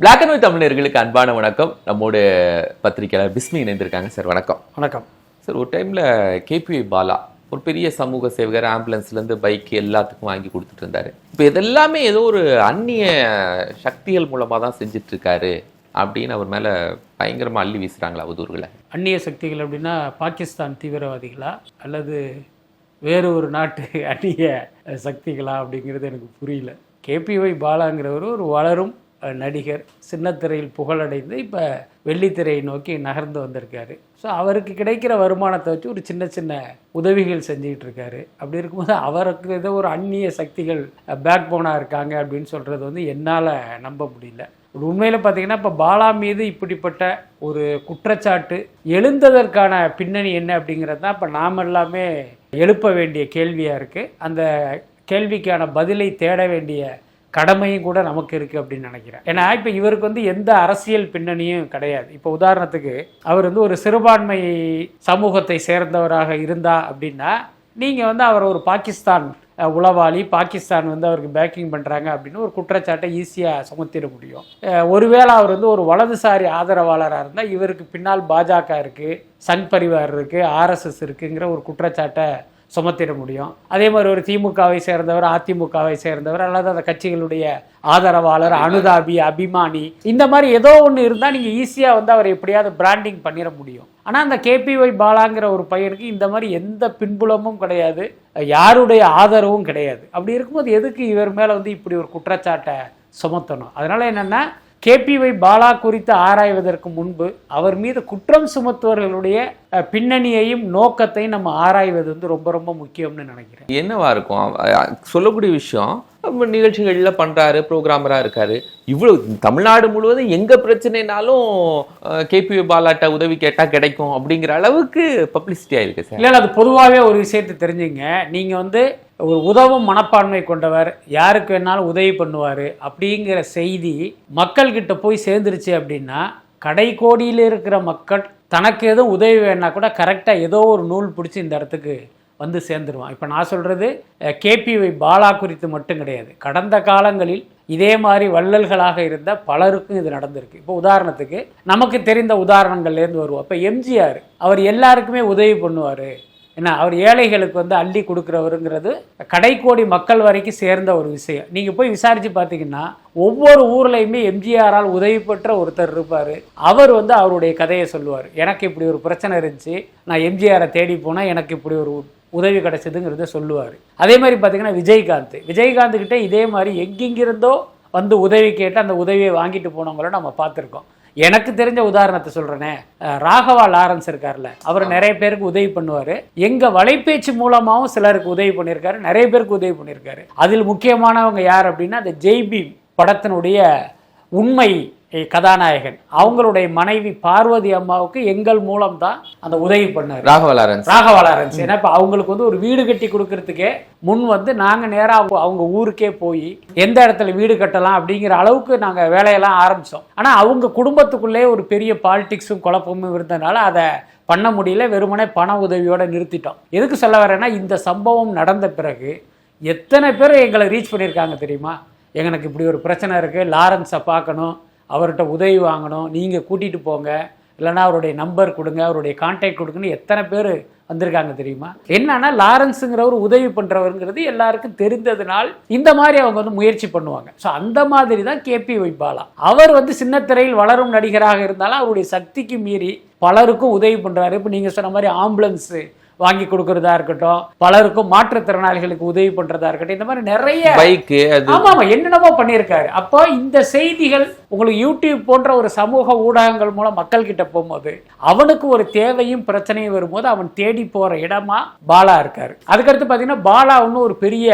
Black and white தமிழர்களுக்கு அன்பான வணக்கம். நம்மோட பத்திரிக்கையாளர் பிஸ்மி இணைந்திருக்காங்க. சார் வணக்கம். வணக்கம். சார் ஒரு டைம்ல கேபிஐ பாலா ஒரு பெரிய சமூக சேவகர் ஆம்புலன்ஸ்ல இருந்து பைக் எல்லாத்துக்கும் வாங்கி கொடுத்துட்டு இருந்தாரு. இப்போ இதெல்லாமே ஏதோ ஒரு அந்நிய சக்திகள் மூலமா தான் செஞ்சுட்டு இருக்காரு அப்படின்னு அவர் மேல பயங்கரமா அள்ளி வீசுறாங்களா அவதூறுகளை? அந்நிய சக்திகள் அப்படின்னா பாகிஸ்தான் தீவிரவாதிகளா அல்லது வேறு ஒரு நாட்டு அந்நிய சக்திகளா அப்படிங்கிறது எனக்கு புரியல. கேபிஒய் பாலாங்கிறவர் ஒரு வளரும் நடிகர் சின்னத்திரையில் புகழடைந்து இப்போ வெள்ளித்திரையை நோக்கி நகர்ந்து வந்திருக்காரு. ஸோ அவருக்கு கிடைக்கிற வருமானத்தை வச்சு ஒரு சின்ன சின்ன உதவிகள் செஞ்சுக்கிட்டு இருக்காரு. அப்படி இருக்கும்போது அவருக்கு ஏதோ ஒரு அந்நிய சக்திகள் பேக் போனாக இருக்காங்க அப்படின்னு சொல்கிறது வந்து என்னால் நம்ப முடியல. ஒரு உண்மையில் பார்த்தீங்கன்னா இப்போ பாலா மீது இப்படிப்பட்ட ஒரு குற்றச்சாட்டு எழுந்ததற்கான பின்னணி என்ன அப்படிங்கிறது தான் இப்போ நாம் எல்லாமே எழுப்ப வேண்டிய கேள்வியாக இருக்குது அந்த கேள்விக்கான பதிலை தேட வேண்டிய கடமையும் கூட நமக்கு இருக்குது அப்படின்னு நினைக்கிறேன். ஏன்னா இப்போ இவருக்கு வந்து எந்த அரசியல் பின்னணியும் கிடையாது. இப்போ உதாரணத்துக்கு அவர் வந்து ஒரு சிறுபான்மை சமூகத்தை சேர்ந்தவராக இருந்தா அப்படின்னா நீங்கள் வந்து அவர் ஒரு பாகிஸ்தான் உளவாளி பாகிஸ்தான் வந்து அவருக்கு பேக்கிங் பண்ணுறாங்க அப்படின்னு ஒரு குற்றச்சாட்டை ஈஸியாக சுமத்திட முடியும். ஒருவேளை அவர் வந்து ஒரு வலதுசாரி ஆதரவாளராக இருந்தால் இவருக்கு பின்னால் பாஜக இருக்குது சங் பரிவார் இருக்குது ஆர்எஸ்எஸ் இருக்குங்கிற ஒரு குற்றச்சாட்டை சுமத்திட முடியும். அதே மாதிரி ஒரு திமுகவை சேர்ந்தவர் அதிமுகவை சேர்ந்தவர் அல்லது அந்த கட்சிகளுடைய ஆதரவாளர் அனுதாபி அபிமானி இந்த மாதிரி ஏதோ ஒன்று இருந்தால் நீங்கள் ஈஸியாக வந்து அவர் எப்படியாவது பிராண்டிங் பண்ணிட முடியும். ஆனால் அந்த கேபிஒய் பாலாங்கிற ஒரு பையனுக்கு இந்த மாதிரி எந்த பின்புலமும் கிடையாது. யாருடைய ஆதரவும் கிடையாது. அப்படி இருக்கும்போது எதுக்கு இவர் மேலே வந்து இப்படி ஒரு குற்றச்சாட்டை சுமத்தணும்? அதனால என்னன்னா கேபிஒய் பாலா குறித்து ஆராய்வதற்கு முன்பு அவர் மீது குற்றம் சுமத்துவர்களுடைய பின்னணியையும் நோக்கத்தையும் நம்ம ஆராய்வது வந்து ரொம்ப ரொம்ப முக்கியம்னு நினைக்கிறேன். என்னவா இருக்கும்? சொல்லக்கூடிய விஷயம் நிகழ்ச்சிகளில் பண்ணுறாரு ப்ரோக்ராமராக இருக்காரு. இவ்வளோ தமிழ்நாடு முழுவதும் எங்கே பிரச்சனைனாலும் கேபி பாலாட்ட உதவி கேட்டால் கிடைக்கும் அப்படிங்கிற அளவுக்கு பப்ளிசிட்டி ஆகிருக்கு சார். இல்லை அது பொதுவாகவே ஒரு விஷயத்தை தெரிஞ்சுங்க. நீங்கள் வந்து ஒரு உதவும் மனப்பான்மை கொண்டவர் யாருக்கு வேணாலும் உதவி பண்ணுவார் அப்படிங்கிற செய்தி மக்கள்கிட்ட போய் சேர்ந்துருச்சு அப்படின்னா கடைக்கோடியில் இருக்கிற மக்கள் தனக்கு எதுவும் உதவி வேணா கூட கரெக்டாக ஏதோ ஒரு நூல் பிடிச்சி இந்த இடத்துக்கு வந்து சேர்ந்துருவான். இப்போ நான் சொல்கிறது கேபிஒய் பாலா குறித்து மட்டும் கிடையாது. கடந்த காலங்களில் இதே மாதிரி வள்ளல்களாக இருந்த பலருக்கும் இது நடந்திருக்கு. இப்போ உதாரணத்துக்கு நமக்கு தெரிந்த உதாரணங்கள்லேருந்து வருவோம். இப்போ எம்ஜிஆர் அவர் எல்லாருக்குமே உதவி பண்ணுவார். என்ன அவர் ஏழைகளுக்கு வந்து அள்ளி கொடுக்குறவருங்கிறது கடைக்கோடி மக்கள் வரைக்கும் சேர்ந்த ஒரு விஷயம். நீங்கள் போய் விசாரித்து பார்த்தீங்கன்னா ஒவ்வொரு ஊர்லேயுமே எம்ஜிஆரால் உதவி பெற்ற ஒருத்தர் இருப்பார். அவர் வந்து அவருடைய கதையை சொல்லுவார். எனக்கு இப்படி ஒரு பிரச்சனை இருந்துச்சு நான் எம்ஜிஆரை தேடி போனால் எனக்கு இப்படி ஒரு உதவி கிடைச்சதுங்கிறத சொல்லுவார். அதே மாதிரி பார்த்தீங்கன்னா விஜயகாந்த். விஜயகாந்த் கிட்ட இதே மாதிரி எங்கெங்கிருந்தோ வந்து உதவி கேட்டு அந்த உதவியை வாங்கிட்டு போனவங்கள நம்ம பார்த்துருக்கோம். எனக்கு தெரிஞ்ச உதாரணத்தை சொல்றேனே. அஹ் ராகவா லாரன்ஸ் இருக்கார்ல அவர் நிறைய பேருக்கு உதவி பண்ணுவார். எங்க வலைபேச்சு மூலமாகவும் சிலருக்கு உதவி பண்ணியிருக்காரு நிறைய பேருக்கு உதவி பண்ணியிருக்காரு. அதில் முக்கியமானவங்க யார் அப்படின்னா அந்த ஜெய்பீம் படத்தினுடைய உண்மை கதாநாயகன். அவங்களுடைய மனைவி பார்வதி அம்மாவுக்கு எங்கள் மூலம் தான் அந்த உதவி பண்ணார். ராகவலாரன்ஸ் ராகவா லாரன்ஸ். ஏன்னா இப்போ அவங்களுக்கு வந்து ஒரு வீடு கட்டி கொடுக்கறதுக்கே முன் வந்து நாங்கள் நேராக அவங்க ஊருக்கே போய் எந்த இடத்துல வீடு கட்டலாம் அப்படிங்கிற அளவுக்கு நாங்கள் வேலையெல்லாம் ஆரம்பித்தோம் ஆனால் அவங்க குடும்பத்துக்குள்ளே ஒரு பெரிய பாலிடிக்ஸும் குழப்பமும் இருந்தனால அதை பண்ண முடியல. வெறுமனே பண உதவியோட நிறுத்திட்டோம். எதுக்கு சொல்ல வரேன்னா இந்த சம்பவம் நடந்த பிறகு எத்தனை பேர் எங்களை ரீச் பண்ணியிருக்காங்க தெரியுமா? எங்களுக்கு இப்படி ஒரு பிரச்சனை இருக்குது லாரன்ஸை பார்க்கணும். அவர்கிட்ட உதவி வாங்கணும். நீங்கள் கூட்டிகிட்டு போங்க. இல்லைன்னா அவருடைய நம்பர் கொடுங்க. அவருடைய கான்டாக்ட் கொடுங்கன்னு எத்தனை பேர் வந்திருக்காங்க தெரியுமா? என்னன்னா லாரன்ஸுங்கிறவர் உதவி பண்ணுறவருங்கிறது எல்லாருக்கும் தெரிந்ததுனால் இந்த மாதிரி அவங்க வந்து முயற்சி பண்ணுவாங்க. ஸோ அந்த மாதிரி தான் கேபி வைபாலா அவர் வந்து சின்னத்திரையில் வளரும் நடிகராக இருந்தாலும் அவருடைய சக்திக்கு மீறி பலருக்கும் உதவி பண்ணுறாரு இப்போ நீங்கள் சொன்ன மாதிரி ஆம்புலன்ஸு வாங்கி கொடுக்கறதா இருக்கட்டும் பலருக்கும் மாற்றுத்திறனாளிகளுக்கு உதவி பண்றதா இருக்கட்டும் இந்த மாதிரி நிறைய பைக்கு ஆமா ஆமா என்னென்னமோ பண்ணியிருக்காரு. அப்போ இந்த செய்திகள் உங்களுக்கு யூடியூப் போன்ற ஒரு சமூக ஊடகங்கள் மூலம் மக்கள் கிட்ட போகும்போது அவனுக்கு ஒரு தேவையும் பிரச்சனையும் வரும்போது அவன் தேடி போற இடமா பாலா இருக்காரு. அதுக்கடுத்து பாத்தீங்கன்னா பாலா ஒன்றும் ஒரு பெரிய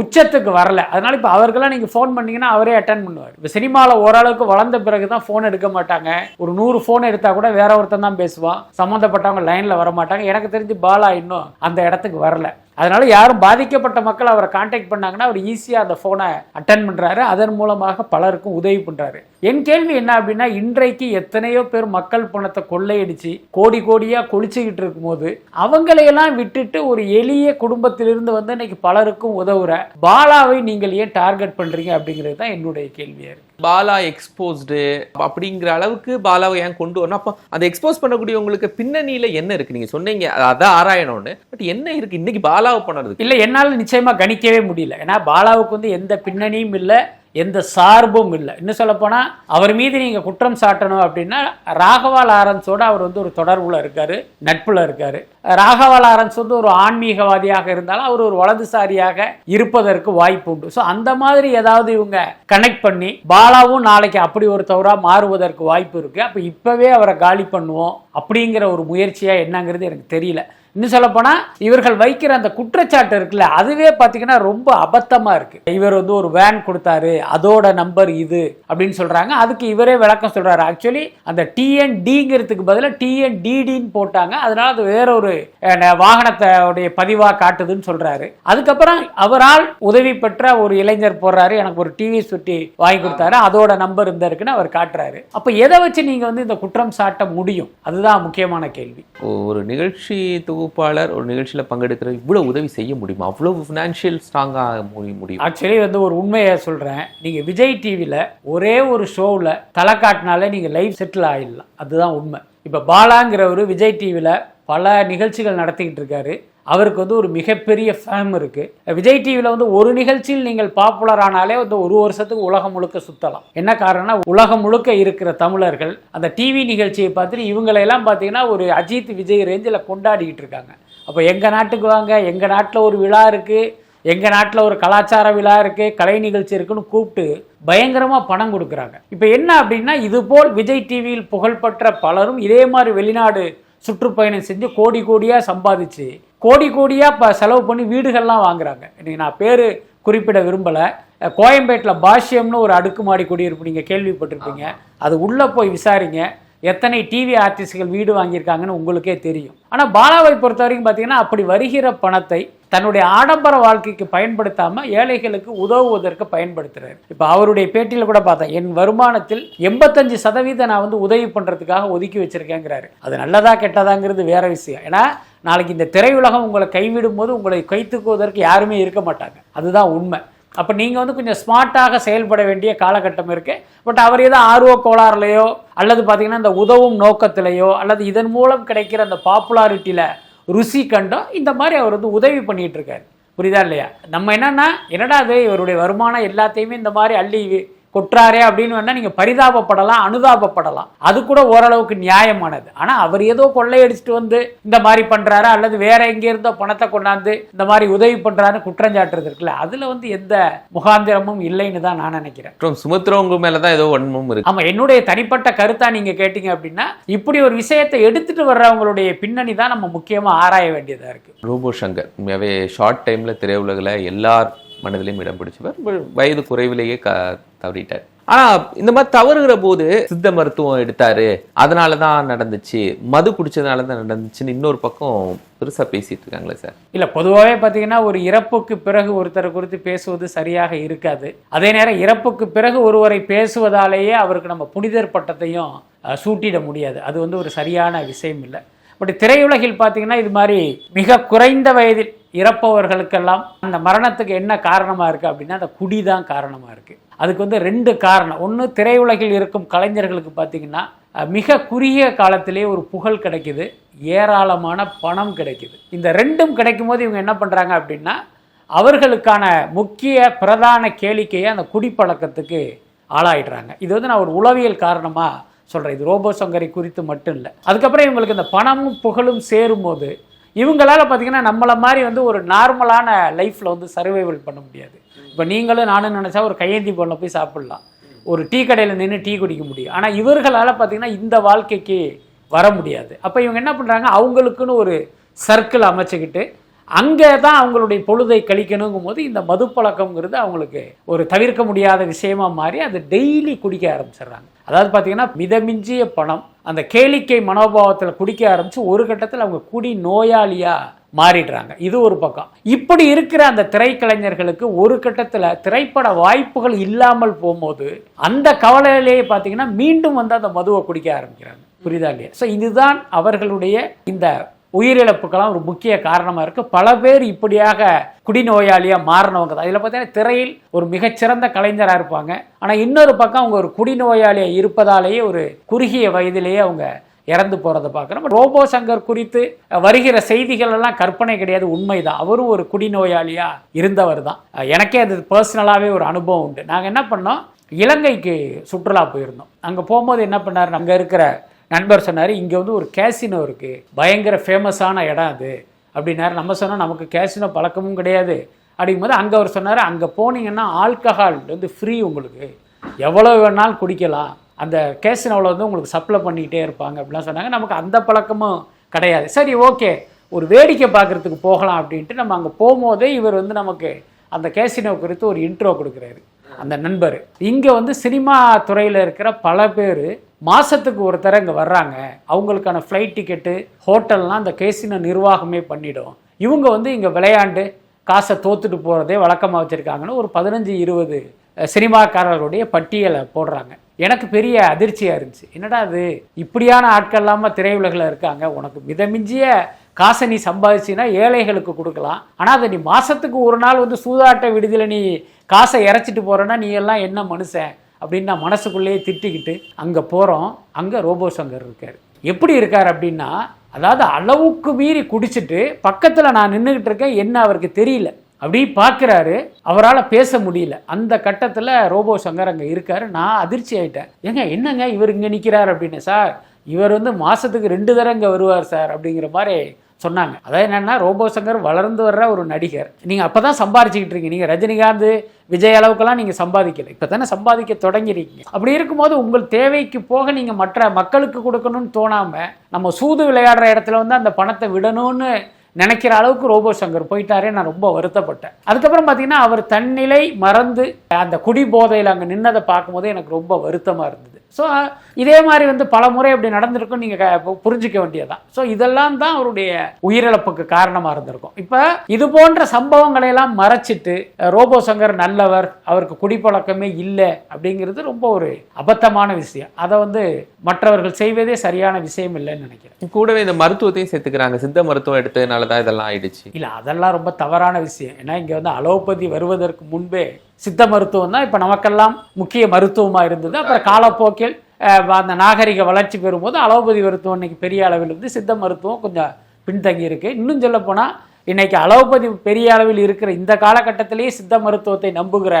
உச்சத்துக்கு வரல. அதனால இப்போ அவருக்கெல்லாம் நீங்க ஃபோன் பண்ணீங்கன்னா அவரே அட்டன் பண்ணுவார். இப்போ சினிமாவில் ஓரளவுக்கு வளர்ந்த பிறகு தான் ஃபோன் எடுக்க மாட்டாங்க. ஒரு நூறு ஃபோன் எடுத்தா கூட வேற ஒருத்தன் தான் பேசுவான். சம்மந்தப்பட்டவங்க லைனில் வர மாட்டாங்க எனக்கு தெரிஞ்சு பாலா இன்னும் அந்த இடத்துக்கு வரல. அதனால யாரும் பாதிக்கப்பட்ட மக்கள் அவரை காண்டாக்ட் பண்ணாங்கன்னா அவர் ஈஸியாக அந்த ஃபோனை அட்டன் பண்ணுறாரு அதன் மூலமாக பலருக்கும் உதவி பண்ணுறாரு என் கேள்வி என்ன அப்படின்னா இன்றைக்கு எத்தனையோ பேர் மக்கள் பணத்தை கொள்ளையடிச்சு கோடி கோடியாக கொளிச்சுக்கிட்டு இருக்கும்போது அவங்களையெல்லாம் விட்டுட்டு ஒரு எளிய குடும்பத்திலிருந்து வந்து இன்னைக்கு பலருக்கும் உதவுற பாலாவை நீங்கள் ஏன் டார்கெட் பண்ணுறீங்க அப்படிங்கிறது தான் என்னுடைய கேள்வியாக இருக்குது பாலா எக்ஸ்போஸ்டு அப்படிங்கிற அளவுக்கு பாலாவை ஏன் கொண்டு வரணும்? அப்போ அந்த எக்ஸ்போஸ் பண்ணக்கூடியவங்களுக்கு பின்னணியில என்ன இருக்கு? நீங்க சொன்னீங்க அதை அதான் ஆராயணும்னு. பட் என்ன இருக்கு? இன்னைக்கு பாலாவை பண்ணுறதுக்கு. இல்லை என்னால் நிச்சயமா கணிக்கவே முடியல. ஏன்னா பாலாவுக்கு வந்து எந்த பின்னணியும் இல்லை. எந்த சார்பும் இல்லை. இன்னும் சொல்லப்போனால் அவர் மீது நீங்கள் குற்றம் சாட்டணும் அப்படின்னா ராகவா லாரன்ஸோட அவர் வந்து ஒரு தொடர்புல இருக்காரு நட்புல இருக்காரு. ராகவா லாரன்ஸ் வந்து ஒரு ஆன்மீகவாதியாக இருந்தாலும் அவர் ஒரு வலதுசாரியாக இருப்பதற்கு வாய்ப்பு உண்டு. ஸோ அந்த மாதிரி ஏதாவது இவங்க கனெக்ட் பண்ணி பாலாவும் நாளைக்கு அப்படி ஒரு தவறாக மாறுவதற்கு வாய்ப்பு இருக்கு. அப்போ இப்பவே அவரை காலி பண்ணுவோம் அப்படிங்கிற ஒரு முயற்சியா என்னங்கிறது எனக்கு தெரியல. இன்னும் சொல்லப்போனால் இவர்கள் வைக்கிற அந்த குற்றச்சாட்டு இருக்குல்ல அதுவே பார்த்தீங்கன்னா ரொம்ப அபத்தமாக இருக்கு. இவர் வந்து ஒரு வேன் கொடுத்தாரு அதோட நம்பர் இது அப்படின்னு சொல்றாங்க. அதுக்கு இவரே விளக்கம் சொல்கிறாரு ஆக்சுவலி அந்த டிஎன்டிங்கிறதுக்கு பதிலாக டிஎன்டிடின்னு போட்டாங்க. அதனால் அது வேற ஒரு வாகனத்தோடைய பதிவாக காட்டுதுன்னு சொல்றாரு. அதுக்கப்புறம் அவரால் உதவி பெற்ற ஒரு இளைஞர் போடுறாரு. எனக்கு ஒரு டிவி சுட்டி வாங்கி கொடுத்தாரு. அதோட நம்பர் இந்த இருக்குன்னு அவர் காட்டுறாரு. அப்போ எதை வச்சு நீங்க வந்து இந்த குற்றம் சாட்ட முடியும்? அதுதான் முக்கியமான கேள்வி. ஒரு நிகழ்ச்சி தொகுப்பாளர் ஒரு நிகழ்ச்சியில் பங்கெடுக்கிற இவ்வளவு உதவி செய்ய முடியுமா? அவ்வளவு ஃபினான்ஷியல் ஸ்ட்ராங்காக முடியும். ஆக்சுவலி வந்து ஒரு உண்மையை சொல்கிறேன் நீங்கள் விஜய் டிவியில் ஒரே ஒரு ஷோவில் தலை காட்டினாலே நீங்கள் லைவ் செட்டில் ஆகிடலாம் அதுதான் உண்மை. இப்போ பாலாங்கிறவர் விஜய் டிவியில் பல நிகழ்ச்சிகள் நடத்திக்கிட்டு இருக்காரு. அவருக்கு வந்து ஒரு மிகப்பெரிய ஃபேம் இருக்குது விஜய் டிவியில் வந்து ஒரு நிகழ்ச்சியில் நீங்கள் பாப்புலர் ஆனாலே வந்து ஒரு வருஷத்துக்கு உலகம் முழுக்க சுற்றலாம் என்ன காரணம்னா உலகம் முழுக்க இருக்கிற தமிழர்கள் அந்த டிவி நிகழ்ச்சியை பார்த்துட்டு இவங்களையெல்லாம் பார்த்தீங்கன்னா ஒரு அஜித் விஜய் ரேஞ்சில் கொண்டாடிக்கிட்டு இருக்காங்க. அப்போ எங்கள் நாட்டுக்கு வாங்க? எங்கள் நாட்டில் ஒரு விழா இருக்குது எங்கள் நாட்டில் ஒரு கலாச்சார விழா இருக்குது கலை நிகழ்ச்சி இருக்குன்னு கூப்பிட்டு பயங்கரமாக பணம் கொடுக்குறாங்க. இப்போ என்ன அப்படின்னா இதுபோல் விஜய் டிவியில் புகழ்பெற்ற பலரும் இதே மாதிரி வெளிநாடு சுற்றுப்பயணம் செஞ்சு கோடி கோடியாக சம்பாதிச்சு கோடி கோடியாக இப்போ செலவு பண்ணி வீடுகள்லாம் வாங்குறாங்க. இன்றைக்கி நான் பேர் குறிப்பிட விரும்பலை. கோயம்பேட்டில் பாஷ்யம்னு ஒரு அடுக்குமாடி குடியிருப்பு நீங்கள் கேள்விப்பட்டிருப்பீங்க. அது உள்ளே போய் விசாரிங்க. எத்தனை டிவி ஆர்டிஸ்ட்கள் வீடு வாங்கியிருக்காங்கன்னு உங்களுக்கே தெரியும். ஆனால் பாலாவை பொறுத்த வரைக்கும் பார்த்தீங்கன்னா அப்படி வருகிற பணத்தை தன்னுடைய ஆடம்பர வாழ்க்கைக்கு பயன்படுத்தாமல் ஏழைகளுக்கு உதவுவதற்கு பயன்படுத்துகிறார் இப்போ அவருடைய பேட்டியில் கூட பார்த்தேன் என் வருமானத்தில் எண்பத்தஞ்சு சதவீதம் நான் வந்து உதவி பண்ணுறதுக்காக ஒதுக்கி வச்சுருக்கேங்கிறாரு. அது நல்லதா கெட்டதாங்கிறது வேற விஷயம். ஏன்னா நாளைக்கு இந்த திரையுலகம் உங்களை கைவிடும் போது உங்களை கைத்துக்குவதற்கு யாருமே இருக்க மாட்டாங்க. அதுதான் உண்மை. அப்போ நீங்கள் வந்து கொஞ்சம் ஸ்மார்ட்டாக செயல்பட வேண்டிய காலகட்டம் இருக்குது பட் அவர் ஏதோ ஆர்வ கோளாறுலையோ அல்லது பார்த்தீங்கன்னா இந்த உதவும் நோக்கத்திலேயோ அல்லது இதன் மூலம் கிடைக்கிற அந்த பாப்புலாரிட்டியில் ருசி கண்டம் இந்த மாதிரி அவர் வந்து உதவி பண்ணிகிட்டு இருக்கார். புரியுதா இல்லையா? நம்ம என்னென்னா என்னடா அது இவருடைய வருமானம் எல்லாத்தையுமே இந்த மாதிரி அள்ளி கொட்டுறாரே அப்படின்னு வேணா நீங்க பரிதாபப்படலாம் அனுதாபப்படலாம். அது கூட ஓரளவுக்கு நியாயமானது. ஆனா அவர் ஏதோ கொள்ளையடிச்சிட்டு வந்து இந்த மாதிரி பண்றாரு அல்லது வேற எங்க இருந்தோ பணத்தை கொண்டாந்து இந்த மாதிரி உதவி பண்றாருன்னு குற்றஞ்சாட்டுறது இருக்குல்ல அதுல வந்து எந்த முகாந்திரமும் இல்லைன்னு தான் நான் நினைக்கிறேன். அப்புறம் சுமத்துறவங்க மேலதான் ஏதோ வன்மம் இருக்கு. ஆமா என்னுடைய தனிப்பட்ட கருத்தா நீங்க கேட்டீங்க அப்படின்னா இப்படி ஒரு விஷயத்தை எடுத்துட்டு வர்றவங்களுடைய பின்னணி தான் நம்ம முக்கியமா ஆராய வேண்டியதா இருக்கு. ரோபோ சங்கர் உண்மையாவே ஷார்ட் டைம்ல திரையுலகில் எல்லார் மனதிலையும் இடம் பிடிச்சவர். வயது குறைவிலேயே க தவறிட்டார். ஆனா இந்த மாதிரி தவறுகிற போது சித்த மருத்துவம் எடுத்தாரு. அதனால தான் நடந்துச்சு. மது குடிச்சதுனால தான் நடந்துச்சுன்னு இன்னொரு பக்கம் பெருசா பேசிட்டு இருக்காங்களே சார். இல்ல பொதுவாகவே பார்த்தீங்கன்னா ஒரு இறப்புக்கு பிறகு ஒருத்தரை குறித்து பேசுவது சரியாக இருக்காது. அதே நேரம் இறப்புக்கு பிறகு ஒருவரை பேசுவதாலேயே அவருக்கு நம்ம புனிதர் பட்டத்தையும் சூட்டிட முடியாது. அது வந்து ஒரு சரியான விஷயம் இல்லை. பட் திரையுலகில் பார்த்தீங்கன்னா இது மாதிரி மிக குறைந்த வயதில் இறப்பவர்களுக்கெல்லாம் அந்த மரணத்துக்கு என்ன காரணமாக இருக்குது அப்படின்னா அந்த குடி தான் காரணமாக இருக்குது அதுக்கு வந்து ரெண்டு காரணம். ஒன்று திரையுலகில் இருக்கும் கலைஞர்களுக்கு பார்த்தீங்கன்னா மிக குறுகிய காலத்திலே ஒரு புகழ் கிடைக்குது ஏராளமான பணம் கிடைக்குது. இந்த ரெண்டும் கிடைக்கும் போது இவங்க என்ன பண்ணுறாங்க அப்படின்னா அவர்களுக்கான முக்கிய பிரதான கேளிக்கையை அந்த குடிப்பழக்கத்துக்கு ஆளாயிடுறாங்க. இது வந்து நான் ஒரு உளவியல் காரணமாக சொல்கிறேன் இது ரோபோ சங்கரை குறித்து மட்டும் இல்லை. அதுக்கப்புறம் இவங்களுக்கு இந்த பணமும் புகழும் சேரும்போது இவங்களால் பார்த்தீங்கன்னா நம்மளை மாதிரி வந்து ஒரு நார்மலான லைஃப்பில் வந்து சர்வைவல் பண்ண முடியாது. இப்போ நீங்களும் நானும் நினச்சா ஒரு கையேந்தி பொண்ணை போய் சாப்பிட்லாம். ஒரு டீ கடையில் நின்று டீ குடிக்க முடியும். ஆனால் இவர்களால் பார்த்தீங்கன்னா இந்த வாழ்க்கைக்கு வர முடியாது. அப்போ இவங்க என்ன பண்ணுறாங்க அவங்களுக்குன்னு ஒரு சர்க்கிள் அமைச்சுக்கிட்டு அங்கே தான் அவங்களுடைய பொழுதை கழிக்கணுங்கும் போது இந்த மது பழக்கம்ங்கிறது அவங்களுக்கு ஒரு தவிர்க்க முடியாத விஷயமா மாறி அது டெய்லி குடிக்க ஆரம்பிச்சிடுறாங்க. அதாவது பார்த்தீங்கன்னா மிதமிஞ்சிய பணம் அந்த கேளிக்கை மனோபாவத்தில் குடிக்க ஆரம்பித்து ஒரு கட்டத்தில் அவங்க குடி நோயாளியாக மாறிடுறாங்க. இது ஒரு பக்கம். இப்படி இருக்கிற அந்த திரைக்கலைஞர்களுக்கு ஒரு கட்டத்தில் திரைப்பட வாய்ப்புகள் இல்லாமல் போகும்போது அந்த கவலையிலேயே பார்த்தீங்கன்னா மீண்டும் வந்து அந்த மதுவை குடிக்க ஆரம்பிக்கிறாங்க. புரியுதா இல்லையா? ஸோ இதுதான் அவர்களுடைய இந்த உயிரிழப்புக்கெல்லாம் ஒரு முக்கிய காரணமாக இருக்குது பல பேர் இப்படியாக குடிநோயாளியாக மாறினவங்க தான். இதில் பார்த்தீங்கன்னா திரையில் ஒரு மிகச்சிறந்த கலைஞராக இருப்பாங்க. ஆனால் இன்னொரு பக்கம் அவங்க ஒரு குடிநோயாளியாக இருப்பதாலேயே ஒரு குறுகிய வயதிலேயே அவங்க இறந்து போகிறத பார்க்குறோம். ரோபோ சங்கர் குறித்து வருகிற செய்திகள் எல்லாம் கற்பனை கிடையாது உண்மைதான். அவரும் ஒரு குடிநோயாளியாக இருந்தவர் தான். எனக்கே அது பர்சனலாகவே ஒரு அனுபவம் உண்டு. நாங்கள் என்ன பண்ணோம்? இலங்கைக்கு சுற்றுலா போயிருந்தோம். அங்கே போகும்போது என்ன பண்ணார்? அங்கே இருக்கிற நண்பர் சொன்னார் இங்கே வந்து ஒரு கேசினோ இருக்குது பயங்கர ஃபேமஸான இடம் அது. அப்படின்னாரு. நம்ம சொன்னால் நமக்கு கேசினோ பழக்கமும் கிடையாது. அப்படிங்கும்போது அங்கே அவர் சொன்னார் அங்கே போனீங்கன்னா ஆல்கஹால் வந்து ஃப்ரீ உங்களுக்கு. எவ்வளோ வேணாலும் குடிக்கலாம். அந்த கேசினோவில் வந்து உங்களுக்கு சப்ளை பண்ணிக்கிட்டே இருப்பாங்க. அப்படிலாம் சொன்னாங்க. நமக்கு அந்த பழக்கமும் கிடையாது. சரி ஓகே. ஒரு வேடிக்கை பார்க்குறதுக்கு போகலாம் அப்படின்ட்டு நம்ம அங்கே போகும்போதே இவர் வந்து நமக்கு அந்த கேசினோ குறித்து ஒரு இன்ட்ரோ கொடுக்குறாரு. அந்த நண்பர். இங்கே வந்து சினிமா துறையில் இருக்கிற பல பேர் மாதத்துக்கு ஒரு இங்கே வர்றாங்க அவங்களுக்கான ஃப்ளைட் டிக்கெட்டு ஹோட்டல்லாம் அந்த கேசினோ நிர்வாகமே பண்ணிடும். இவங்க வந்து இங்கே விளையாண்டு காசை தோத்துட்டு போகிறதே வழக்கமாக வச்சுருக்காங்கன்னு ஒரு பதினஞ்சு இருபது சினிமாக்காரர்களுடைய பட்டியலை போடுறாங்க. எனக்கு பெரிய அதிர்ச்சியாக இருந்துச்சு. என்னடா அது இப்படியான ஆட்கள் இல்லாமல் திரையுலகில் இருக்காங்க. உனக்கு மிதமிஞ்சிய காசை நீ சம்பாதிச்சின்னா ஏழைகளுக்கு கொடுக்கலாம். ஆனால் அதை நீ மாதத்துக்கு ஒரு நாள் வந்து சூதாட்ட விடுதியில் நீ காசை இறைச்சிட்டு போகிறேன்னா நீ எல்லாம் என்ன மனுஷன்? அப்படின்னு நான் மனசுக்குள்ளேயே திட்டிக்கிட்டு அங்கே போகிறோம் அங்கே ரோபோ சங்கர் இருக்கார். எப்படி இருக்கார் அப்படின்னா அதாவது அளவுக்கு மீறி குடிச்சிட்டு பக்கத்தில் நான் நின்றுக்கிட்டு இருக்கேன் என்ன அவருக்கு தெரியல. அப்படி பார்க்குறாரு அவரால் பேச முடியல. அந்த கட்டத்தில் ரோபோ சங்கர் அங்கே இருக்கார் நான் அதிர்ச்சி ஆகிட்டேன் ஏங்க என்னங்க இவர் இங்கே நிற்கிறார் அப்படின்னு சார் இவர் வந்து மாதத்துக்கு ரெண்டு தடவை இங்கே வருவார் சார் அப்படிங்கிற மாதிரி சொன்னாங்க. அதாவது என்னென்னா ரோபோ சங்கர் வளர்ந்து வர்ற ஒரு நடிகர். நீங்கள் அப்போ தான் சம்பாதிச்சிக்கிட்டு இருக்கீங்க. நீங்கள் ரஜினிகாந்த் விஜய் அளவுக்கெல்லாம் நீங்கள் சம்பாதிக்கல. இப்போ தானே சம்பாதிக்க தொடங்கிருக்கீங்க அப்படி இருக்கும்போது உங்கள் தேவைக்கு போக நீங்கள் மற்ற மக்களுக்கு கொடுக்கணும்னு தோணாமல் நம்ம சூது விளையாடுற இடத்துல வந்து அந்த பணத்தை விடணும்னு நினைக்கிற அளவுக்கு ரோபோ சங்கர் போயிட்டாரே நான் ரொம்ப வருத்தப்பட்டேன். அதுக்கப்புறம் பார்த்தீங்கன்னா அவர் தன்னிலை மறந்து அந்த குடி போதையில் அங்கே நின்னதை பார்க்கும்போது எனக்கு ரொம்ப வருத்தமாக இருந்தது. ஸோ இதே மாதிரி வந்து பல முறை அப்படி நடந்திருக்கும். நீங்கள் புரிஞ்சிக்க வேண்டியதான் ஸோ இதெல்லாம் தான் அவருடைய உயிரிழப்புக்கு காரணமாக இருந்திருக்கும். இப்போ இது போன்ற சம்பவங்களை எல்லாம் மறைச்சிட்டு ரோபோ சங்கர் நல்லவர் அவருக்கு குடிப்பழக்கமே இல்லை அப்படிங்கிறது ரொம்ப ஒரு அபத்தமான விஷயம். அதை வந்து மற்றவர்கள் செய்வதே சரியான விஷயம் இல்லைன்னு நினைக்கிறேன். கூடவே இந்த மருத்துவத்தையும் சேர்த்துக்கிறாங்க. சித்த மருத்துவம் எடுத்ததுனால தான் இதெல்லாம் ஆயிடுச்சு. இல்லை அதெல்லாம் ரொம்ப தவறான விஷயம். ஏன்னா இங்கே வந்து அலோபதி வருவதற்கு முன்பே சித்த மருத்துவம் தான் இப்போ நமக்கெல்லாம் முக்கிய மருத்துவமாக இருந்தது. அப்புறம் காலப்போக்கில் அந்த நாகரிக வளர்ச்சி பெறும்போது அலோபதி மருத்துவம் இன்னைக்கு பெரிய அளவில் இருந்து சித்த மருத்துவம் கொஞ்சம் பின்தங்கி இருக்கு. இன்னும் சொல்ல போனால் இன்னைக்கு அலோபதி பெரிய அளவில் இருக்கிற இந்த காலகட்டத்திலேயே சித்த மருத்துவத்தை நம்புகிற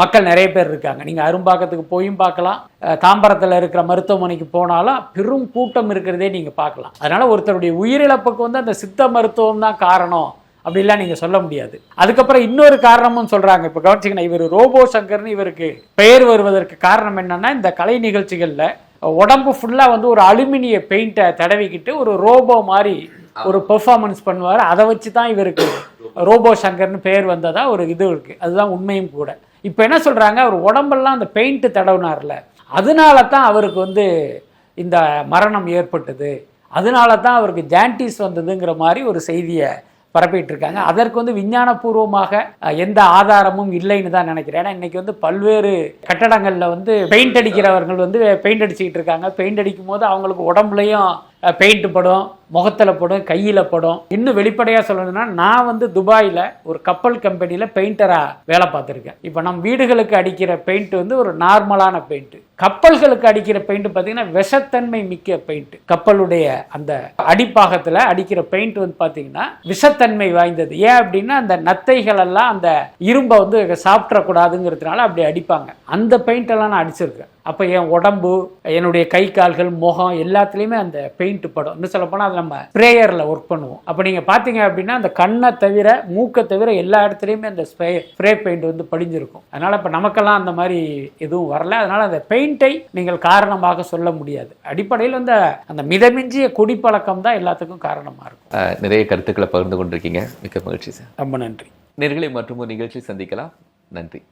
மக்கள் நிறைய பேர் இருக்காங்க. நீங்கள் அரும்பாக்கத்துக்கு போயும் பார்க்கலாம். தாம்பரத்தில் இருக்கிற மருத்துவமனைக்கு போனாலும் பெரும் கூட்டம் இருக்கிறதே நீங்கள் பார்க்கலாம். அதனால ஒருத்தருடைய உயிரிழப்புக்கு வந்து அந்த சித்த மருத்துவம் தான் காரணம். அப்படிலாம் நீங்கள் சொல்ல முடியாது. அதுக்கப்புறம் இன்னொரு காரணமும் சொல்கிறாங்க இப்போ கவனிச்சிங்கன்னா இவர் ரோபோ சங்கர்னு இவருக்கு பெயர் வருவதற்கு காரணம் என்னன்னா இந்த கலை நிகழ்ச்சிகளில் உடம்பு ஃபுல்லாக வந்து ஒரு அலுமினிய பெயிண்ட்டை தடவிக்கிட்டு ஒரு ரோபோ மாதிரி ஒரு பெர்ஃபார்மன்ஸ் பண்ணுவார். அதை வச்சு தான் இவருக்கு ரோபோ சங்கர்னு பெயர் வந்ததா ஒரு இது இருக்கு. அதுதான் உண்மையும் கூட. இப்போ என்ன சொல்கிறாங்க அவர் உடம்பெல்லாம் அந்த பெயிண்ட்டு தடவினார்ல. அதனால தான் அவருக்கு வந்து இந்த மரணம் ஏற்பட்டது. அதனால தான் அவருக்கு ஜாண்டிஸ் வந்ததுங்கிற மாதிரி ஒரு செய்தியை பரப்பிட்டு இருக்காங்க அதற்கு வந்து விஞ்ஞானபூர்வமாக எந்த ஆதாரமும் இல்லைன்னு தான் நினைக்கிறேன். ஏன்னா இன்னைக்கு வந்து பல்வேறு கட்டடங்களில் வந்து பெயிண்ட் அடிக்கிறவர்கள் வந்து பெயிண்ட் அடிச்சுக்கிட்டு இருக்காங்க. பெயிண்ட் அடிக்கும் போது அவங்களுக்கு உடம்புலையும் பெயிண்ட் படும் முகத்தில் படும் கையில் படும். இன்னும் வெளிப்படையாக சொல்லணும்னா நான் வந்து துபாயில் ஒரு கப்பல் கம்பெனியில் பெயிண்டராக வேலை பார்த்துருக்கேன். இப்போ நம்ம வீடுகளுக்கு அடிக்கிற பெயிண்ட் வந்து ஒரு நார்மலான பெயிண்ட் கப்பல்களுக்கு அடிக்கிற பெயிண்ட் பார்த்தீங்கன்னா விஷத்தன்மை மிக்க பெயிண்ட் கப்பலுடைய அந்த அடிப்பாகத்தில் அடிக்கிற பெயிண்ட் வந்து பார்த்தீங்கன்னா விஷத்தன்மை வாய்ந்தது. ஏன் அப்படின்னா அந்த நத்தைகள் எல்லாம் அந்த இரும்பை வந்து சாப்பிடக்கூடாதுங்கிறதுனால அப்படி அடிப்பாங்க. அந்த பெயிண்ட் எல்லாம் நான் அடிச்சிருக்கேன். அப்போ என் உடம்பு என்னுடைய கை கால்கள் முகம் எல்லாத்துலேயுமே அந்த பெயிண்ட் படும். இன்னும் சொல்ல போனால் அது நம்ம ஸ்ப்ரேயரில் ஒர்க் பண்ணுவோம். அப்போ நீங்கள் பார்த்தீங்க அப்படின்னா அந்த கண்ணை தவிர மூக்கை தவிர எல்லா இடத்துலையுமே அந்த ஸ்ப்ரே ஸ்ப்ரே பெயிண்ட் வந்து படிஞ்சிருக்கும். அதனால் இப்போ நமக்கெல்லாம் அந்த மாதிரி எதுவும் வரல. அதனால் அந்த பெயிண்டை நீங்கள் காரணமாக சொல்ல முடியாது. அடிப்படையில் வந்து அந்த மிதமிஞ்சிய குடிப்பழக்கம் தான் எல்லாத்துக்கும் காரணமாக இருக்கும். நிறைய கருத்துக்களை பகிர்ந்து கொண்டிருக்கீங்க. மிக்க மகிழ்ச்சி சார். ரொம்ப நன்றி. நேர்களை மற்றும் ஒரு நிகழ்ச்சி சந்திக்கலாம். நன்றி.